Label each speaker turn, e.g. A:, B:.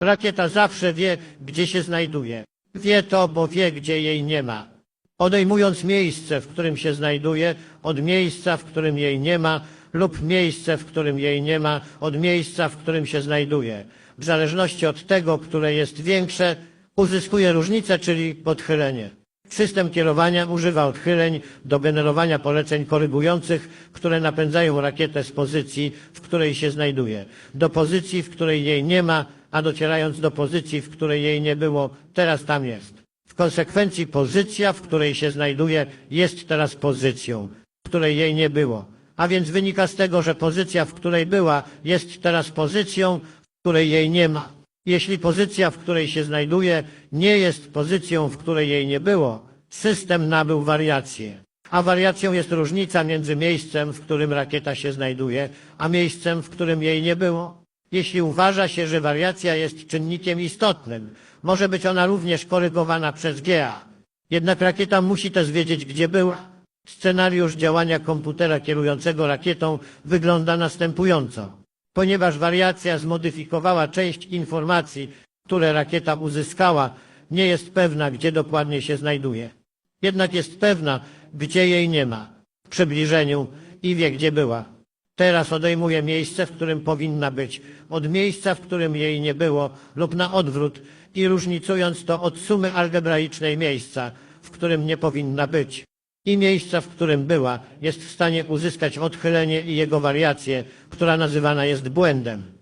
A: Rakieta zawsze wie, gdzie się znajduje. Wie to, bo wie, gdzie jej nie ma. Odejmując miejsce, w którym się znajduje, od miejsca, w którym jej nie ma, lub miejsce, w którym jej nie ma, od miejsca, w którym się znajduje. W zależności od tego, które jest większe, uzyskuje różnicę, czyli podchylenie. System kierowania używa odchyleń do generowania poleceń korygujących, które napędzają rakietę z pozycji, w której się znajduje, do pozycji, w której jej nie ma, a docierając do pozycji, w której jej nie było, teraz tam jest. W konsekwencji pozycja, w której się znajduje, jest teraz pozycją, w której jej nie było. A więc wynika z tego, że pozycja, w której była, jest teraz pozycją, w której jej nie ma. Jeśli pozycja, w której się znajduje, nie jest pozycją, w której jej nie było, system nabył wariację. A wariacją jest różnica między miejscem, w którym rakieta się znajduje, a miejscem, w którym jej nie było. Jeśli uważa się, że wariacja jest czynnikiem istotnym, może być ona również korygowana przez GA. Jednak rakieta musi też wiedzieć, gdzie była. Scenariusz działania komputera kierującego rakietą wygląda następująco. Ponieważ wariacja zmodyfikowała część informacji, które rakieta uzyskała, nie jest pewna, gdzie dokładnie się znajduje. Jednak jest pewna, gdzie jej nie ma, w przybliżeniu i wie, gdzie była. Teraz odejmuje miejsce, w którym powinna być, od miejsca, w którym jej nie było, lub na odwrót i różnicując to od sumy algebraicznej miejsca, w którym nie powinna być. I miejsca, w którym była, jest w stanie uzyskać odchylenie i jego wariację, która nazywana jest błędem.